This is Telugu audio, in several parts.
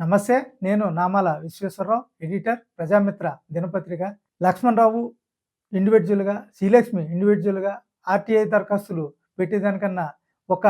నమస్తే నేను నామాల విశ్వేశ్వరరావు ఎడిటర్ ప్రజామిత్ర దినపత్రిక. లక్ష్మణరావు ఇండివిజువల్గా శ్రీలక్ష్మి ఇండివిజువల్గా ఆర్టీఐ దరఖాస్తులు పెట్టేదానికన్నా ఒక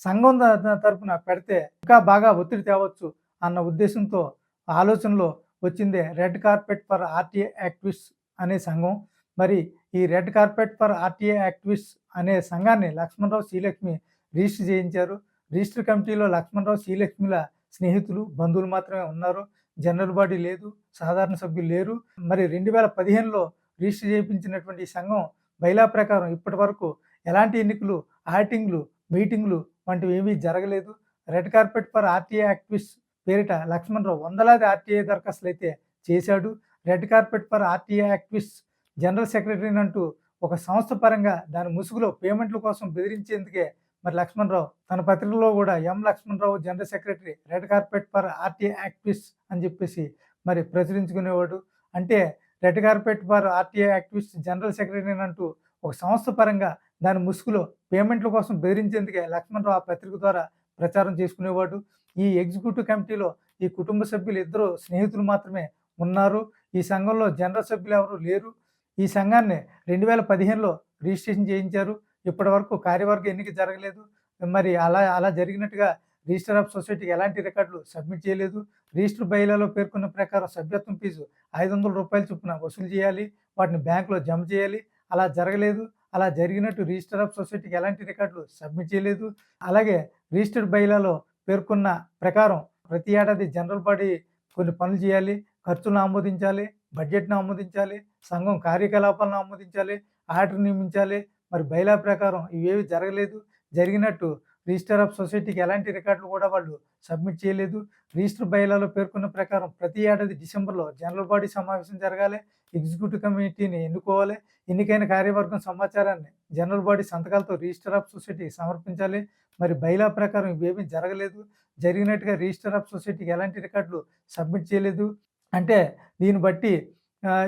సంఘం తరఫున తరపున పెడితే ఇంకా బాగా ఒత్తిడి తేవచ్చు అన్న ఉద్దేశంతో ఆలోచనలో వచ్చిందే red carpet for RTI activist అనే సంఘం. మరి ఈ red carpet for RTI activist అనే సంఘాన్ని లక్ష్మణరావు శ్రీలక్ష్మి రిజిస్టర్ చేయించారు. రిజిస్టర్ కమిటీలో లక్ష్మణరావు శ్రీలక్ష్మిల స్నేహితులు బంధువులు మాత్రమే ఉన్నారు. జనరల్ బాడీ లేదు సాధారణ సభ్యులు లేరు. మరి రెండు వేల పదిహేనులో రిజిస్టర్ చేయించినటువంటి ఈ సంఘం బైలా ప్రకారం ఇప్పటి వరకు ఎలాంటి ఎన్నికలు ఆటింగ్లు మీటింగ్లు వంటివి ఏమీ జరగలేదు. Red carpet for RTA activist పేరిట లక్ష్మణరావు వందలాది ఆర్టీఐ దరఖాస్తులు అయితే చేశాడు. Red carpet for RTA activist general సెక్రటరీని అంటూ ఒక సంస్థ పరంగా దాని ముసుగులో పేమెంట్ల కోసం బెదిరించేందుకే మరి లక్ష్మణరావు తన పత్రికలో కూడా M Lakshmanarao general secretary red carpet for RT activist అని చెప్పేసి మరి ప్రచురించుకునేవాడు. అంటే red carpet for RTI activist general secretary అంటూ ఒక సంస్థ పరంగా దాని ముసుగులో పేమెంట్ల కోసం బెదిరించేందుకే లక్ష్మణరావు ఆ పత్రిక ద్వారా ప్రచారం చేసుకునేవాడు. ఈ ఎగ్జిక్యూటివ్ కమిటీలో ఈ కుటుంబ సభ్యులు ఇద్దరు స్నేహితులు మాత్రమే ఉన్నారు. ఈ సంఘంలో జనరల్ సభ్యులు ఎవరు లేరు. ఈ సంఘాన్ని రెండు వేల పదిహేనులో రిజిస్ట్రేషన్ చేయించారు. ఇప్పటి వరకు కార్యవర్గ ఎన్నిక జరగలేదు. మరి అలా అలా జరిగినట్టుగా రిజిస్టర్ ఆఫ్ సొసైటీకి ఎలాంటి రికార్డులు సబ్మిట్ చేయలేదు. రిజిస్టర్ బయలాలో పేర్కొన్న ప్రకారం సభ్యత్వం ఫీజు ఐదు వందల రూపాయలు చొప్పున వసూలు చేయాలి. వాటిని బ్యాంకులో జమ చేయాలి. అలా జరగలేదు. అలా జరిగినట్టు రిజిస్టర్ ఆఫ్ సొసైటీకి ఎలాంటి రికార్డులు సబ్మిట్ చేయలేదు. అలాగే రిజిస్టర్డ్ బైలాలో పేర్కొన్న ప్రకారం ప్రతి ఏడాది జనరల్ బాడీ కొన్ని పనులు చేయాలి. ఖర్చులను ఆమోదించాలి. బడ్జెట్ను ఆమోదించాలి. సంఘం కార్యకలాపాలను ఆమోదించాలి. ఆర్డర్ నియమించాలి. మరి బైలా ప్రకారం ఇవేవి జరగలేదు. జరిగినట్టు రిజిస్టర్ ఆఫ్ సొసైటీకి ఎలాంటి రికార్డులు కూడా వాళ్ళు సబ్మిట్ చేయలేదు. రిజిస్టర్ బైలాలో పేర్కొన్న ప్రకారం ప్రతి ఏడాది డిసెంబర్లో జనరల్ బాడీ సమావేశం జరగాలి. ఎగ్జిక్యూటివ్ కమిటీని ఎన్నుకోవాలి. ఎన్నికైన కార్యవర్గం సమాచారాన్ని జనరల్ బాడీ సంతకాలతో రిజిస్టర్ ఆఫ్ సొసైటీకి సమర్పించాలి. మరి బైలా ప్రకారం ఇవేమీ జరగలేదు. జరిగినట్టుగా రిజిస్టర్ ఆఫ్ సొసైటీకి ఎలాంటి రికార్డులు సబ్మిట్ చేయలేదు. అంటే దీన్ని బట్టి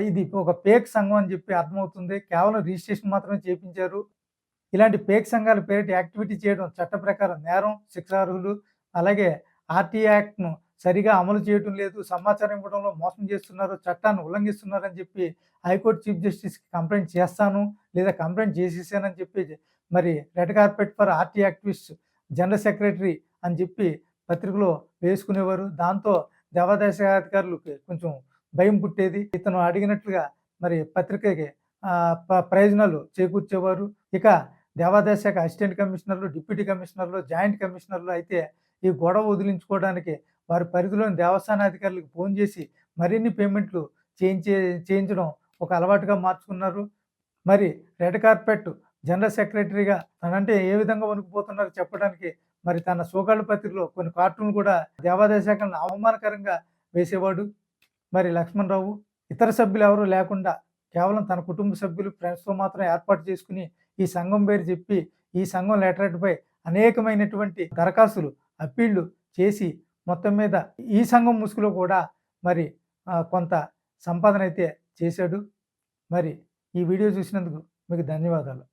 ఇది ఒక పేక్ సంఘం అని చెప్పి అర్థమవుతుంది. కేవలం రిజిస్ట్రేషన్ మాత్రమే చేపించారు. ఇలాంటి పేక్ సంఘాల పేరిట యాక్టివిటీ చేయడం చట్ట ప్రకారం నేరం శిక్షార్హులు అలాగే ఆర్టీ యాక్ట్ను సరిగా అమలు చేయడం లేదు. సమాచారం ఇవ్వడంలో మోసం చేస్తున్నారు చట్టాన్ని ఉల్లంఘిస్తున్నారని చెప్పి హైకోర్టు చీఫ్ జస్టిస్కి కంప్లైంట్ చేస్తాను లేదా కంప్లైంట్ చేసేసానని చెప్పి మరి red carpet for RT activist general secretary అని చెప్పి పత్రికలో వేసుకునేవారు. దాంతో దేవాదాయ అధికారులు కొంచెం భయం పుట్టేది. ఇతను అడిగినట్లుగా మరి పత్రికకి ప్రయోజనాలు చేకూర్చేవారు. ఇక దేవాదాయ శాఖ అసిస్టెంట్ కమిషనర్లు డిప్యూటీ కమిషనర్లు జాయింట్ కమిషనర్లు అయితే ఈ గొడవ వదిలించుకోవడానికి వారి పరిధిలోని దేవస్థాన అధికారులకు ఫోన్ చేసి మరిన్ని పేమెంట్లు చేయించే చేయించడం ఒక అలవాటుగా మార్చుకున్నారు. మరి రెడ్ కార్పెట్ జనరల్ సెక్రటరీగా తనంటే ఏ విధంగా వణుకుపోతున్నారో చెప్పడానికి మరి తన సోకాళ్ళ పత్రికలో కొన్ని కార్టూన్లు కూడా దేవాదాయ శాఖలను అవమానకరంగా వేసేవాడు. మరి లక్ష్మణరావు ఇతర సభ్యులు ఎవరూ లేకుండా కేవలం తన కుటుంబ సభ్యులు ఫ్రెండ్స్తో మాత్రం ఏర్పాటు చేసుకుని ఈ సంఘం పేరు చెప్పి ఈ సంఘం లెటరేట్పై అనేకమైనటువంటి దరఖాస్తులు అప్పీళ్ళు చేసి మొత్తం మీద ఈ సంఘం ముసుగులో కూడా మరి కొంత సంపాదన అయితే చేశాడు. మరి ఈ వీడియో చూసినందుకు మీకు ధన్యవాదాలు.